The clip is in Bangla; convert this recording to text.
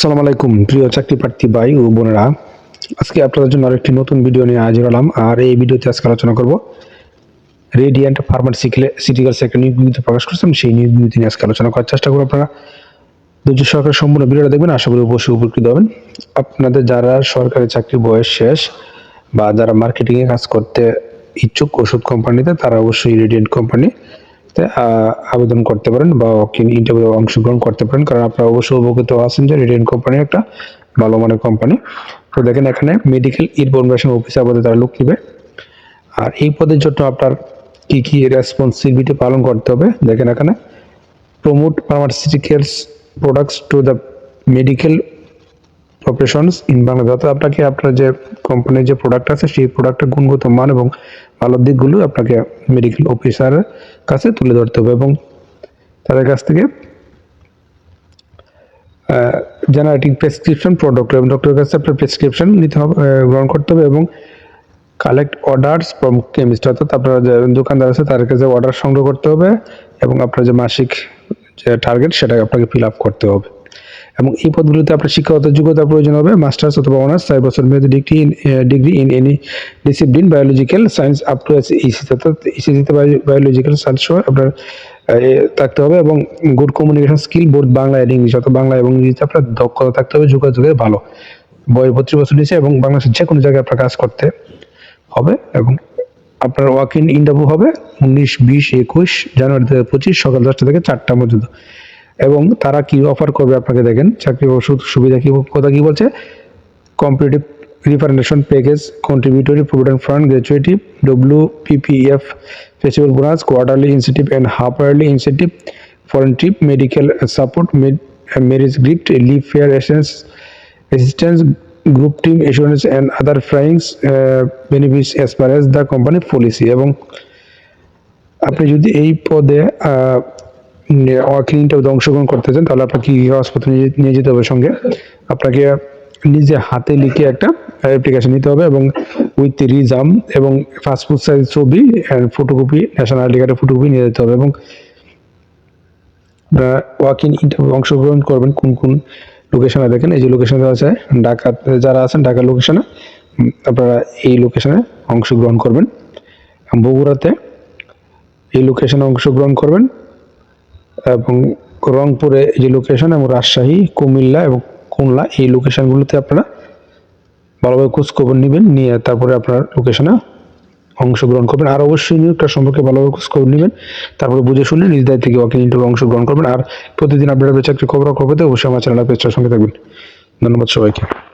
আসসালামু আলাইকুম, প্রিয় চাকরি প্রার্থী ভাই ও বোনেরা। আজকে আপনাদের জন্য আরেকটি নতুন ভিডিও নিয়ে হাজির হলাম, আর এই ভিডিওতে আজকে আলোচনা করব রেডিয়েন্ট ফার্মাসিউটিক্যাল সেক্টর নিয়োগ বিজ্ঞপ্তি প্রকাশ করছেন সেই নিয়োগ বিজ্ঞপ্তি নিয়ে আজকে আলোচনা করার চেষ্টা করব আপনারা। ধৈর্য সরকার সম্পূর্ণ ভিডিওটা দেখবেন, আশা করি অবশ্যই উপকৃত হবেন। আপনাদের যারা সরকারি চাকরি বয়স শেষ বা যারা মার্কেটিংয়ে কাজ করতে ইচ্ছুক ওষুধ কোম্পানিতে তারা অবশ্যই রেডিয়েন্ট কোম্পানি আবেদন করতে পারেন বা ইন্টারভিউ অংশগ্রহণ করতে পারেন। কারণ আপনারা অবশ্যই অবগত আছেন যে রেডিয়েন্ট কোম্পানি একটা ভালো মানের কোম্পানি তো দেখেন এখানে মেডিকেল ইনফরমেশন অফিসার পদে তারা লোক নিবে। আর এই পদের জন্য আপনার কি কি রেসপন্সিবিলিটি পালন করতে হবে? দেখেন এখানে promote pharmaceuticals products to the medical professions in Bangladesh অর্থাৎ আপনাকে আপনার যে কোম্পানির যে প্রোডাক্ট আছে, সেই প্রোডাক্টের গুণগত মান এবং ভালো দিকগুলো আপনাকে মেডিকেল অফিসারের কাছে তুলে ধরতে হবে এবং তাদের কাছ থেকে জেনারেটিং প্রেসক্রিপশন প্রোডাক্ট এবং ডক্টরের কাছে আপনার প্রেসক্রিপশন নিতে হবে গ্রহণ করতে হবে এবং কালেক্ট অর্ডারস ফ্রম কেমিস্ট অর্থাৎ আপনার যে দোকানদার আছে তার কাছে অর্ডার সংগ্রহ করতে হবে এবং আপনার যে মাসিক যে টার্গেট সেটা আপনাকে ফিল আপ করতে হবে। এবং এই পদগুলিতে আপনার শিক্ষাগত যোগ্যতার প্রয়োজন হবে মাস্টার্স অথবা অনার্স চার বছর মেয়াদি degree in degree in any discipline biological science up to EC অর্থাৎ ইসিসিতে বায়োলজিক্যাল সায়েন্স সহ আপনার থাকতে হবে এবং good communication skill both Bangla এবং ইংলিশ অর্থাৎ বাংলা এবং ইংরেজিতে আপনার দক্ষতা থাকতে হবে, যোগাযোগের ভালো। বয়স বত্রিশ বছর নিচে এবং বাংলাদেশের যে কোনো জায়গায় আপনার কাজ করতে হবে এবং আপনার ওয়াক ইন ইন্টারভিউ হবে উনিশ, বিশ, একুশ, জানুয়ারি দু হাজার পঁচিশ সকাল দশটা থেকে চারটা পর্যন্ত। এবং তারা কি অফার করবে আপনাকে দেখেন চাকরি ওষুধ সুবিধা কি কথা কি বলছে? Competitive remuneration package contributory provident fund gratuity W PPF festival bonus quarterly incentive and half yearly incentive foreign trip medical support marriage gift leave fare essence assistance, group term assurance and flyings uh, benefits as per as the company policy. এবং আপনি যদি এই পদে ক্লিনিকটা অংশগ্রহণ করতে চান, তাহলে আপনাকে কি কাগজপত্র নিয়ে যেতে হবে সঙ্গে। আপনাকে নিজে হাতে লিখে একটা অ্যাপ্লিকেশন নিতে হবে এবং উইথ রিজাম এবং পাসপোর্ট সাইজ ছবি ফটোকপি ন্যাশনাল আইডি কার্ডের ফটোকপি নিয়ে যেতে হবে এবং আপনারা ওয়াক ইন ইন্টারভিউ অংশগ্রহণ করবেন কোন কোন লোকেশনে দেখেন, এই যে লোকেশনে আছে, ঢাকা যারা আছেন ঢাকা লোকেশনে আপনারা এই লোকেশনে অংশগ্রহণ করবেন। বগুড়াতে এই লোকেশনে অংশগ্রহণ করবেন। এবং রংপুরে যে লোকেশন এবং রাজশাহী, কুমিল্লা এবং খুলনা, এই লোকেশনগুলোতে আপনারা ভালোভাবে খোঁজখবর নেবেন, নিয়ে তারপরে আপনার লোকেশনে অংশগ্রহণ করবেন। আর অবশ্যই নিয়োগটা সম্পর্কে ভালোভাবে খোঁজ খবর নেবেন, তারপরে বুঝে শুনে নিজ থেকে ওয়াকিং ইন্টারভিউ অংশগ্রহণ করবেন। আর প্রতিদিন আপনারা চাকরি খবর খবর অবশ্যই আমার চ্যানেল পেজটার সঙ্গে থাকবেন। ধন্যবাদ সবাইকে।